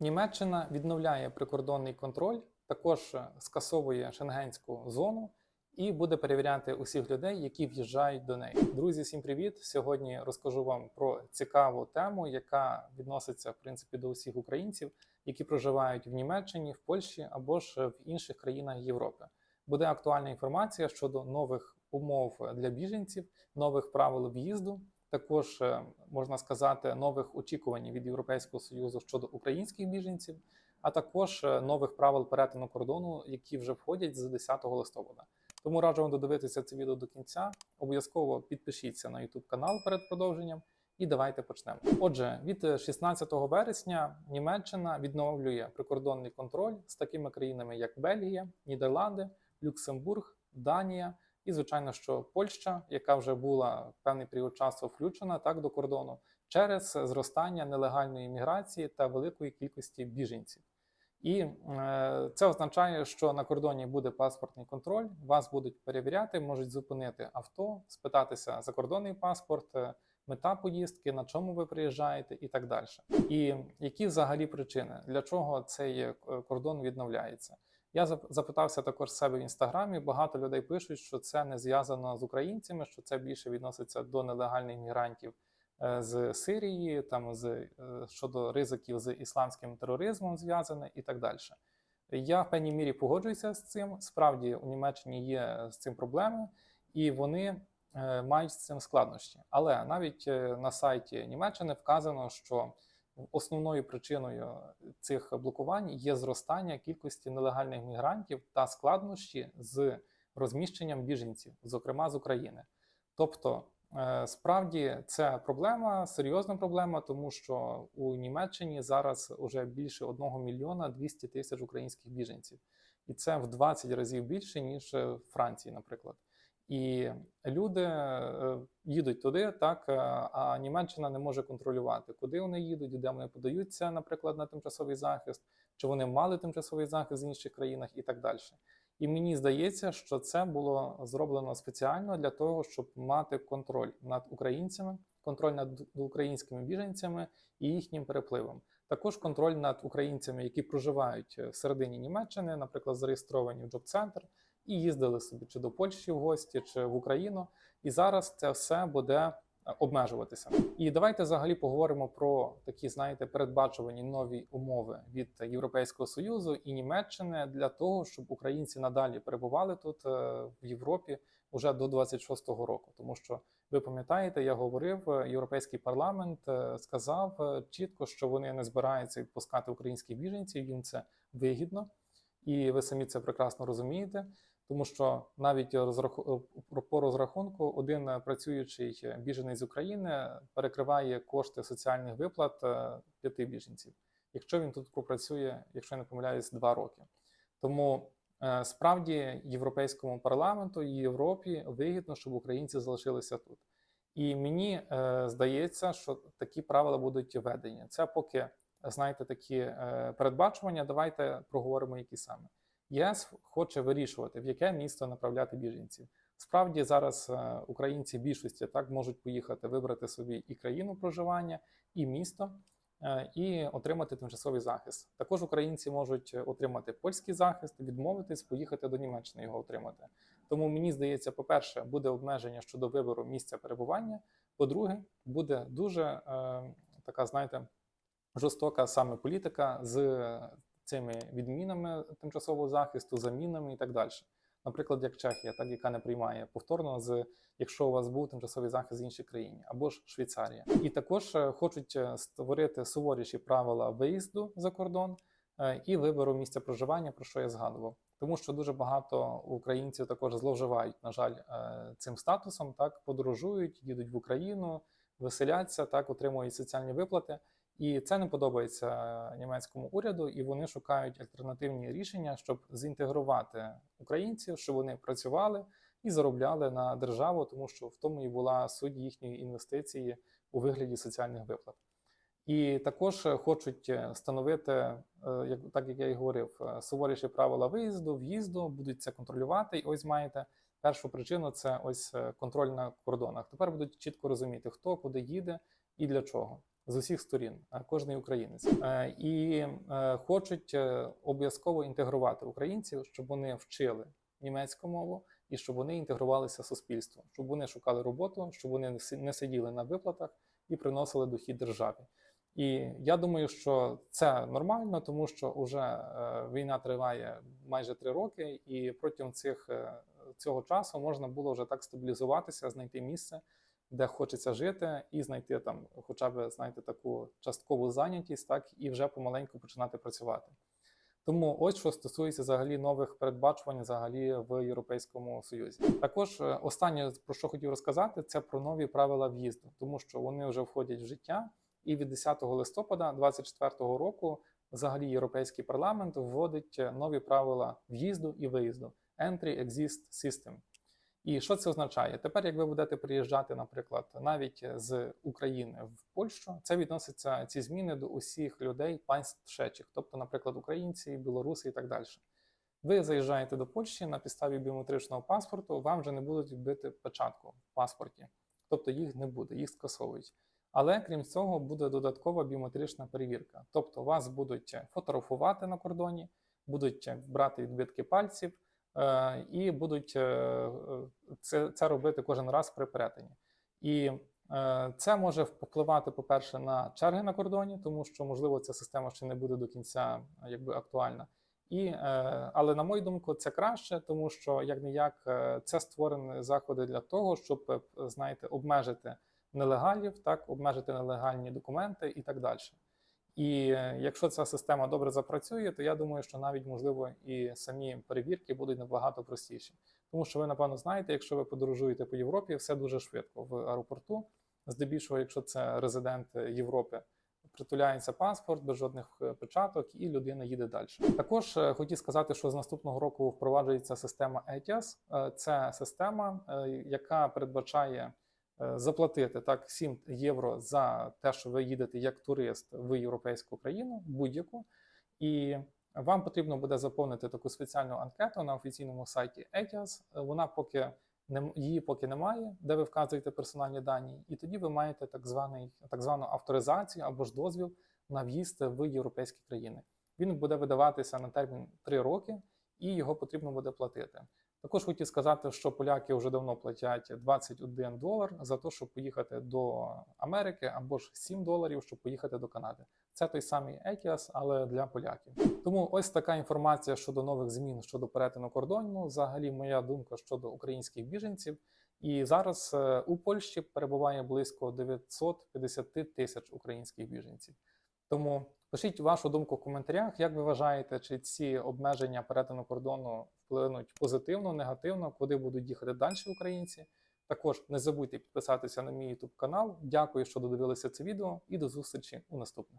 Німеччина відновляє прикордонний контроль, також е, скасовує шенгенську зону і буде перевіряти усіх людей, які в'їжджають до неї. Друзі, всім привіт! Сьогодні розкажу вам про цікаву тему, яка відноситься в принципі до усіх українців, які проживають в Німеччині, в Польщі або ж в інших країнах Європи. Буде актуальна інформація щодо нових умов для біженців, нових правил в'їзду. Також е, можна сказати нових очікувань від Європейського союзу щодо українських біженців, а також е, нових правил перетину кордону, які вже входять з 10 листопада. Тому раджу вам додивитися це відео до кінця. Обов'язково підпишіться на YouTube канал перед продовженням. І давайте почнемо. Отже, від 16 вересня Німеччина відновлює прикордонний контроль з такими країнами, як Бельгія, Нідерланди, Люксембург, Данія і, звичайно, що Польща, яка вже була певний період часу включена так до кордону, через зростання нелегальної міграції та великої кількості біженців. І е, це означає, що на кордоні буде паспортний контроль, вас будуть перевіряти, можуть зупинити авто, спитатися закордонний паспорт, е, мета поїздки, на чому ви приїжджаєте, і так далі. І які взагалі причини, для чого цей е, кордон відновляється? Я запитався також себе в інстаграмі. Багато людей пишуть, що це не зв'язано з українцями, що це більше відноситься до нелегальних мігрантів е, з Сирії, там з е, щодо ризиків з ісламським тероризмом зв'язане і так далі. Я в певній мірі погоджуюся з цим. Справді у Німеччині є з цим проблеми, і вони е, мають з цим складнощі. Але навіть е, на сайті Німеччини вказано, що основною причиною цих блокувань є зростання кількості нелегальних мігрантів та складнощі з розміщенням біженців, зокрема з України. Тобто, е, справді це проблема, серйозна проблема, тому що у Німеччині зараз вже більше 1 мільйона 200 тисяч українських біженців, і це в 20 разів більше ніж в Франції, наприклад. І люди е, їдуть туди, так е, а Німеччина не може контролювати, куди вони їдуть, де вони подаються, наприклад, на тимчасовий захист, чи вони мали тимчасовий захист в інших країнах і так далі. І мені здається, що це було зроблено спеціально для того, щоб мати контроль над українцями, контроль над українськими біженцями і їхнім перепливом. Також контроль над українцями, які проживають всередині Німеччини, наприклад, зареєстровані в джоб-центр, і їздили собі чи до Польщі в гості, чи в Україну. І зараз це все буде е, обмежуватися. І давайте взагалі поговоримо про такі, знаєте, передбачувані нові умови від Європейського союзу і Німеччини для того, щоб українці надалі перебували тут е, в Європі уже до 26-го року. Тому що ви пам'ятаєте, я говорив, е, європейський парламент сказав чітко, що вони не збираються відпускати українських біженців. Їм це вигідно, і ви самі це прекрасно розумієте. Тому що навіть розраху... по розрахунку один працюючий біженець з України перекриває кошти соціальних виплат е, п'яти біженців, якщо він тут пропрацює, якщо я не помиляюсь, два роки. Тому е, справді європейському парламенту і Європі вигідно, щоб українці залишилися тут. І мені е, здається, що такі правила будуть введені. Це поки знаєте такі передбачування. Давайте проговоримо, які саме. ЄС хоче вирішувати, в яке місто направляти біженців. Справді зараз е, українці більшості так можуть поїхати вибрати собі і країну проживання, і місто, е, і отримати тимчасовий захист. Також українці можуть отримати польський захист, відмовитись, поїхати до Німеччини його отримати. Тому мені здається, по-перше, буде обмеження щодо вибору місця перебування. По-друге, буде дуже е, така, знаєте, жорстока саме політика з цими відмінами тимчасового захисту, замінами і так далі. Наприклад, як Чехія, так яка не приймає повторно, з якщо у вас був тимчасовий захист в іншій країні, або ж Швейцарія, і також е, хочуть е, створити суворіші правила виїзду за кордон е, і вибору місця проживання, про що я згадував, тому що дуже багато українців також зловживають, на жаль, цим статусом, так подорожують, їдуть в Україну, веселяться, так отримують соціальні виплати. І це не подобається німецькому уряду, і вони шукають альтернативні рішення, щоб зінтегрувати українців, щоб вони працювали і заробляли на державу, тому що в тому і була суть їхньої інвестиції у вигляді соціальних виплат. І також хочуть встановити, як так як я і говорив, суворіші правила виїзду, в'їзду, будуть це контролювати. І ось маєте першу причину це ось контроль на кордонах. Тепер будуть чітко розуміти, хто куди їде і для чого. З усіх сторін, кожний українець, Е, і е, хочуть е, обов'язково інтегрувати українців, щоб вони вчили німецьку мову і щоб вони інтегрувалися в суспільство, щоб вони шукали роботу, щоб вони не сиділи на виплатах і приносили дохід державі. І я думаю, що це нормально, тому що вже війна триває майже три роки, і протягом цих цього часу можна було вже так стабілізуватися, знайти місце, де хочеться жити, і знайти там, хоча б знаєте, таку часткову зайнятість, так і вже помаленьку починати працювати. Тому ось що стосується взагалі нових передбачувань взагалі в Європейському Союзі. Також е, останнє про що хотів розказати, це про нові правила в'їзду, тому що вони вже входять в життя. І від 10 листопада 2024 року взагалі Європейський парламент вводить нові правила в'їзду і виїзду Entry-Exist System. І що це означає? Тепер, як ви будете приїжджати, наприклад, навіть з України в Польщу, це відноситься ці зміни до усіх людей państw trzecich, тобто, наприклад, українці, білоруси і так далі. Ви заїжджаєте до Польщі на підставі біометричного паспорту, вам вже не будуть бити печатку в паспорті, тобто їх не буде, їх скасовують. Але крім цього, буде додаткова біометрична перевірка. Тобто вас будуть фотографувати на кордоні, будуть брати відбитки пальців і будуть е, е, це, це робити кожен раз при перетині. І е, це може впливати, по-перше, на черги на кордоні, тому що, можливо, ця система ще не буде до кінця е, якби, актуальна. І, е, але на мою думку, це краще, тому що як не як це створені заходи для того, щоб е, знаєте, обмежити нелегалів, так обмежити нелегальні документи і так далі. І е, якщо ця система добре запрацює, то я думаю, що навіть можливо і самі перевірки будуть набагато простіші. Тому що ви, напевно, знаєте, якщо ви подорожуєте по Європі, все дуже швидко в аеропорту. Здебільшого, якщо це резидент Європи, притуляється паспорт без жодних е, печаток, і людина їде далі. Також е, хотів сказати, що з наступного року впроваджується система ETIAS. Е, Це система, е, яка передбачає е, заплатити так 7 євро за те, що ви їдете як турист в європейську країну, будь-яку, і вам потрібно буде заповнити таку спеціальну анкету на офіційному сайті ETIAS. Е, Вона поки не її поки немає, де ви вказуєте персональні дані, і тоді ви маєте так званий так звану авторизацію або ж дозвіл на в'їзд в європейські країни. Він буде видаватися на термін 3 роки, і його потрібно буде платити. Також хотів сказати, що поляки вже давно платять 21 долар за те, щоб поїхати до Америки, або ж 7 доларів, щоб поїхати до Канади. Це той самий ETIAS, але для поляків. Тому ось така інформація щодо нових змін щодо перетину кордону. Взагалі, моя думка щодо українських біженців. І зараз е, у Польщі перебуває близько 950 тисяч українських біженців. Тому пишіть вашу думку в коментарях, як ви вважаєте, чи ці обмеження перетину кордону вплинуть позитивно, негативно, куди будуть їхати далі українці. Також не забудьте підписатися на мій YouTube канал. Дякую, що додивилися це відео, і до зустрічі у наступних.